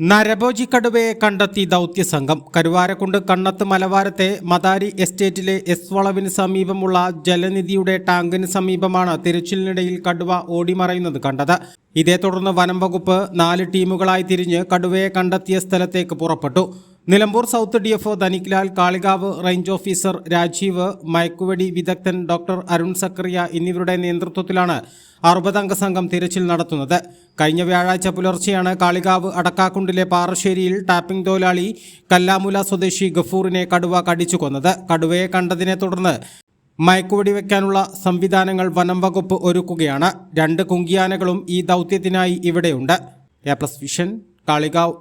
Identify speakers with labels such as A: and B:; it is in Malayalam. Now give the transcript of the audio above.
A: നരഭോജി കടുവയെ കണ്ടെത്തി ദൗത്യസംഘം. കരുവാരക്കുണ്ട് കണ്ണത്ത് മലവാരത്തെ മദാരി എസ്റ്റേറ്റിലെ എസ് വളവിന് സമീപമുള്ള ജലനിധിയുടെ ടാങ്കിന് സമീപമാണ് തിരച്ചിലിനിടയിൽ കടുവ ഓടിമറയുന്നത് കണ്ടത്. ഇതേ തുടർന്ന് വനം വകുപ്പ് നാല് ടീമുകളായി തിരിഞ്ഞ് കടുവയെ കണ്ടെത്തിയ സ്ഥലത്തേക്ക് പുറപ്പെട്ടു. Nilambur south D F Dhaniklal Kalikavu range officer Rajeev മയക്കുവെടി വിദഗ്ധൻ ഡോക്ടർ അരുൺ സക്കറിയ എന്നിവരുടെ നേതൃത്വത്തിലാണ് അറുപതംഗ സംഘം തിരച്ചിൽ നടത്തുന്നത്. കഴിഞ്ഞ വ്യാഴാഴ്ച പുലർച്ചെയാണ് കാളികാവ് അടക്കാക്കുണ്ടിലെ പാറശ്ശേരിയിൽ ടാപ്പിംഗ് തൊഴിലാളി കല്ലാമുല സ്വദേശി ഗഫൂറിനെ കടുവ കടിച്ചു കൊന്നത്. കടുവയെ കണ്ടതിനെ തുടർന്ന് മയക്കുവെടി വയ്ക്കാനുള്ള സംവിധാനങ്ങൾ വനം വകുപ്പ് ഒരുക്കുകയാണ്. രണ്ട് കുങ്കിയാനകളും ഈ ദൗത്യത്തിനായി ഇവിടെയുണ്ട്. A plus vision Kalikavu.